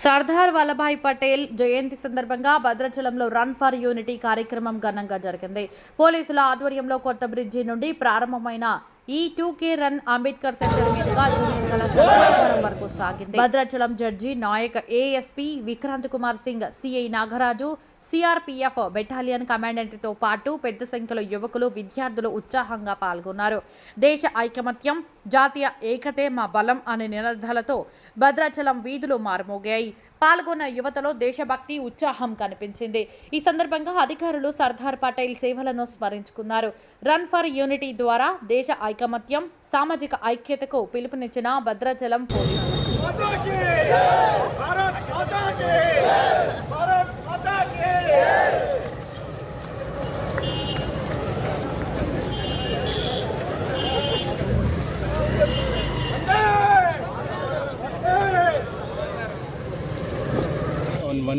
సర్దార్ వల్లభాయ్ పటేల్ జయంతి సందర్భంగా భద్రాచలంలో run for unity కార్యక్రమం ఘనంగా జరిగింది. పోలీసుల ఆధ్వర్యంలో కొత్త బ్రిడ్జి నుండి ప్రారంభమైన ఈ టూకే రన్ అంబేద్కర్ సెంటర్ మీదుగా వరకు సాగింది. Bhadrachalam judge Nayak ASP Vikrant Kumar Singh CI Nagaraju CRPF battalion కమాండెంట్తో పాటు పెద్ద సంఖ్యలో యువకులు విద్యార్థులు ఉత్సాహంగా పాల్గొన్నారు. దేశ ఐకమత్యం జాతీయ ఏకతే మా బలం అనే నినాదాలతో భద్రాచలం వీధులు మారుమోగాయి. పాల్గొన్న యువతలో దేశభక్తి ఉత్సాహం కనిపించింది. ఈ సందర్భంగా అధికారులు సర్దార్ పటేల్ సేవలను స్మరించుకున్నారు. రన్ ఫర్ యూనిటీ ద్వారా దేశ ఐకమత్యం సామాజిక ఐక్యతకు పిలుపునిచ్చిన భద్రాచలం పోలీసులు. माता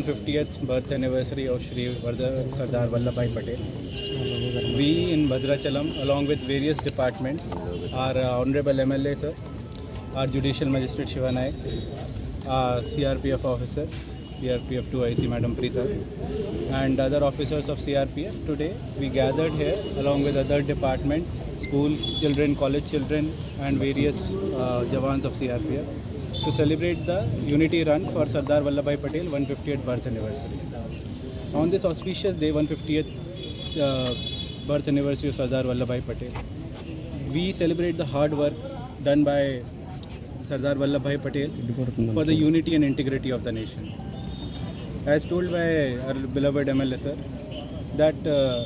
150th birth anniversary of Shri Vardha Sardar Vallabhai Patel. We in Bhadrachalam, along with various departments, our uh, Honorable MLA sir, our Judicial Magistrate Shiva Naik, our CRPF officers, CRPF 2 IC Madam Preeta, and other officers of CRPF. Today we gathered here along with other department, school children, college children, and various uh, Jawans of CRPF to celebrate the unity run for Sardar Vallabhai Patel 150th birth anniversary. On this auspicious day, 150th uh, birth anniversary of Sardar Vallabhai Patel, we celebrate the hard work done by Sardar Vallabhai Patel for the unity and integrity of the nation. As told by our beloved MLA sir, that uh,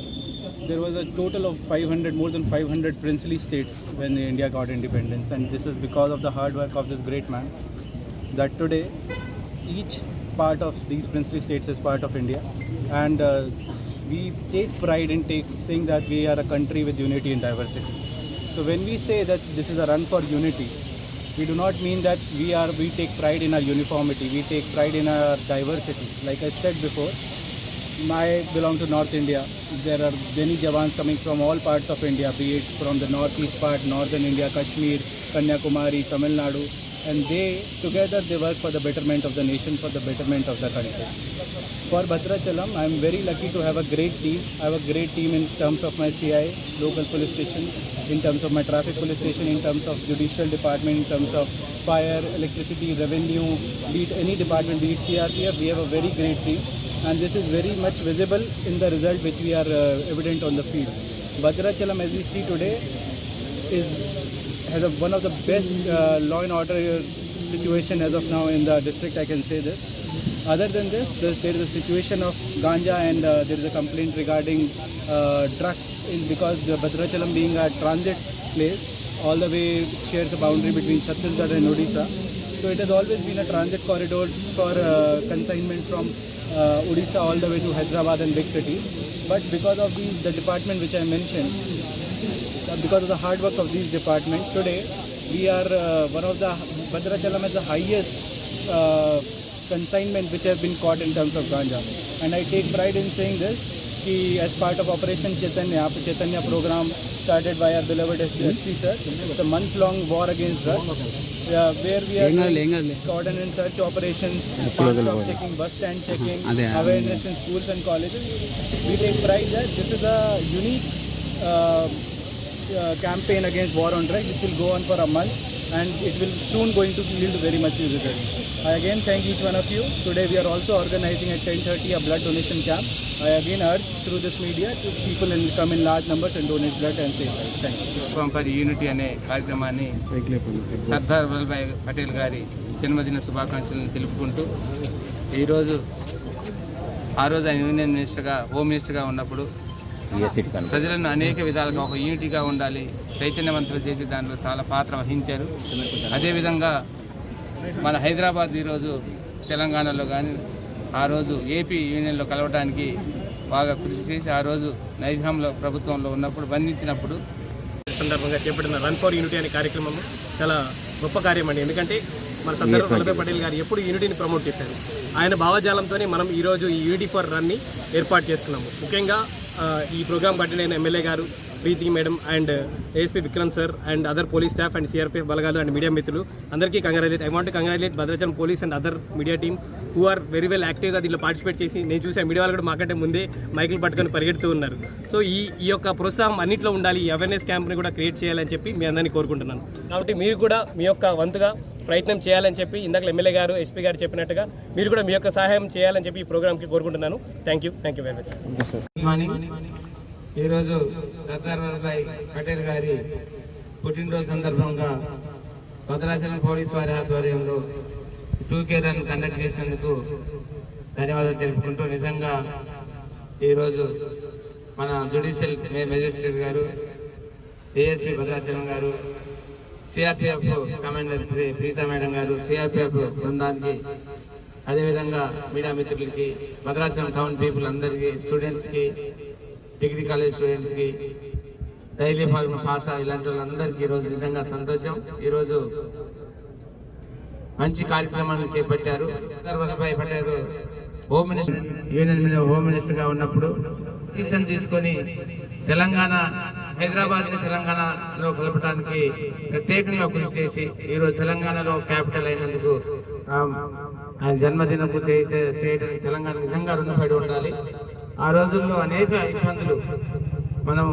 there was a total of 500, more than 500 princely states when India got independence, and this is because of the hard work of this great man. That today, each part of these princely states is part of India, and uh, we take pride in take, saying that we are a country with unity and diversity. So when we say that this is a run for unity, we do not mean that we are we take pride in our uniformity we take pride in our diversity like i said before I belong to North India. There are many Jawans coming from all parts of India, be it from the northeast part, northern India, Kashmir, Kanyakumari, Tamil Nadu, and they together they work for the betterment of the nation, for the betterment of the country. For Bhadrachalam, I am very lucky to have a great team. I have a great team in terms of my CI, local police station, in terms of my traffic police station, in terms of judicial department, in terms of fire, electricity, revenue, be it any department, be it CRPF, we have a very great team. And this is very much visible in the result which we are uh, evident on the field. Bhadrachalam, as we see today, is has a, one of the best uh, law and order uh, situation as of now in the district. I can say this. Other than this, there, is a situation of ganja and uh, there is a complaint regarding uh, drugs in, because Bhadrachalam being a transit place, all the way shares a boundary between Chhattisgarh and Odisha. So it has always been a transit corridor for uh, consignment from uh, Odisha all the way to Hyderabad and big cities. But because of the, the department which I mentioned, uh, because of the hard work of these departments, today we are uh, one of the Bhadrachalam has the highest uh, consignment which have been caught in terms of ganja. And I take pride in saying this, कि as part of Operation Chaitanya, Chaitanya program started by our beloved SP sir, it's a month-long war against drugs, where we are doing coordinate search operations, stop checking, bus stand checking, awareness in schools and colleges. We take pride that this is a unique uh, uh, campaign against war on drugs which will go on for a month and it will soon going to yield very much results. I again thank each one of you. Today we are also organizing at 10.30 a blood donation camp. I again urge through this media to people and come in large numbers and donate blood and save lives. Thank you. విశ్వం for unity అనే కార్యక్రమాన్ని సర్దార్ వల్లభాయ్ పటేల్ గారి జన్మదిన శుభాకాంక్షలను తెలుపుకుంటూ ఈరోజు ఆ రోజు ఆయన యూనియన్ మినిస్టర్గా హోమ్ మినిస్టర్గా ఉన్నప్పుడు ప్రజలను అనేక విధాలుగా ఒక యూనిటీగా ఉండాలి. చైతన్యవంతులు చేసి దాంట్లో చాలా పాత్ర వహించారు. అదేవిధంగా మన హైదరాబాద్ ఈరోజు తెలంగాణలో కానీ ఆ రోజు ఏపీ యూనియన్లో కలవడానికి బాగా కృషి చేసి ఆ రోజు నైజాంలో ప్రభుత్వంలో ఉన్నప్పుడు బంధించినప్పుడు సందర్భంగా చేపట్టిన రన్ ఫర్ యూనిటీ అనే కార్యక్రమం చాలా గొప్ప కార్యం అండి. ఎందుకంటే మన సర్దార్ వల్లభాయ్ పటేల్ గారు ఎప్పుడు యూనిటీని ప్రమోట్ చేశారు. ఆయన భావజాలంతోనే మనం ఈరోజు ఈ యూనిటీ ఫర్ రన్ని ఏర్పాటు చేసుకున్నాము. ముఖ్యంగా ఈ ప్రోగ్రాం పట్టిన ఎమ్మెల్యే గారు. Preethi madam and ASP Vikram sir and other police staff and CRPF బలగాలు అండ్ మీడియా మిత్రులు. అందరికీ congratulate I want congratulate Bhadrachalam police and other media team who are very well యాక్టివ్గా దీంట్లో పార్టిసిపేట్ చేసి నేను చూసే మీడియా వాళ్ళు కూడా మాకంటే ముందే మైకులు పట్టుకొని పరిగెడుతూ ఉన్నారు. సో ఈ ఈ యొక్క ప్రోత్సాహం అన్నింటిలో ఉండాలి ఈ అవేర్నెస్ క్యాంప్ని కూడా క్రియేట్ చేయాలని చెప్పి మీ అందరినీ కోరుకుంటున్నాను. కాబట్టి మీరు కూడా మీ యొక్క వంతుగా ప్రయత్నం చేయాలని చెప్పి ఇందాక ఎమ్మెల్యే గారు ఎస్పీ గారు చెప్పినట్టుగా మీరు కూడా మీ యొక్క సహాయం చేయాలని చెప్పి ఈ ప్రోగ్రామ్కి కోరుకుంటున్నాను. Thank you thank you very much morning ఈరోజు సర్దార్ వల్లభాయ్ పటేల్ గారి పుట్టినరోజు సందర్భంగా భద్రాచలం పోలీస్ వారి ఆధ్వర్యంలో టూ కే రన్ కండక్ట్ చేసినందుకు ధన్యవాదాలు తెలుపుకుంటూ నిజంగా ఈరోజు మన జుడిషియల్ మెజిస్ట్రేట్ గారు ఏఎస్పీ భద్రాచలం గారు సిఆర్పిఎఫ్ కమాండర్ ప్రీ- ప్రీతా మేడం గారు సిఆర్పిఎఫ్ బృందానికి అదేవిధంగా మీడియా మిత్రులకి భద్రాచలం టౌన్ పీపుల్ అందరికీ స్టూడెంట్స్కి డిగ్రీ కాలేజ్ స్టూడెంట్స్కి డైలీ ఫార్మ్ పాసా ఇలాంటి వాళ్ళందరికీ ఈరోజు నిజంగా సంతోషం. ఈరోజు మంచి కార్యక్రమాన్ని చేపట్టారు. Sardar Vallabhbhai Patel home minister union home మినిస్టర్గా ఉన్నప్పుడు డిసిషన్ తీసుకొని తెలంగాణ హైదరాబాద్ని తెలంగాణలో కలపడానికి ప్రత్యేకంగా కృషి చేసి ఈరోజు తెలంగాణలో క్యాపిటల్ అయినందుకు ఆయన జన్మదినకు చేయడానికి తెలంగాణ నిజంగా రుణపడి ఉండాలి. ఆ రోజుల్లో అనేక ఇబ్బందులు మనం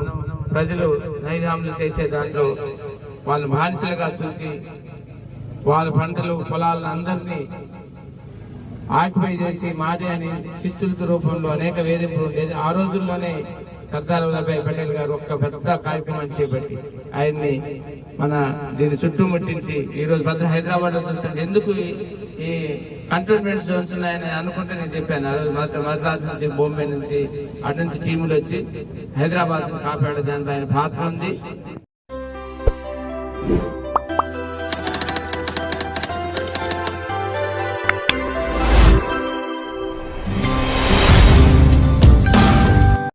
ప్రజలు నైజాములు చేసే దాంట్లో వాళ్ళు బానిసలుగా చూసి వాళ్ళ పంటలు పొలాలను అందరినీ ఆక్యుపై చేసి మాదే అని శిస్తుల రూపంలో అనేక వేధింపులు ఉండేది. ఆ రోజుల్లోనే సర్దార్ వల్లభాయ్ పటేల్ గారు ఒక పెద్ద కార్యక్రమం చేపట్టి ఆయన్ని మన దీన్ని చుట్టుముట్టించి ముట్టించి ఈరోజు భద్ర హైదరాబాద్లో చూస్తుంటే ఎందుకు ఈ కంటోన్మెంట్ జోన్స్ ఉన్నాయని అనుకుంటే నేను చెప్పాను. మద్రాస్ నుంచి బొంబే నుంచి అటు నుంచి టీములు వచ్చి హైదరాబాద్ కాపాడే దాంట్లో ఆయన పాత్ర ఉంది.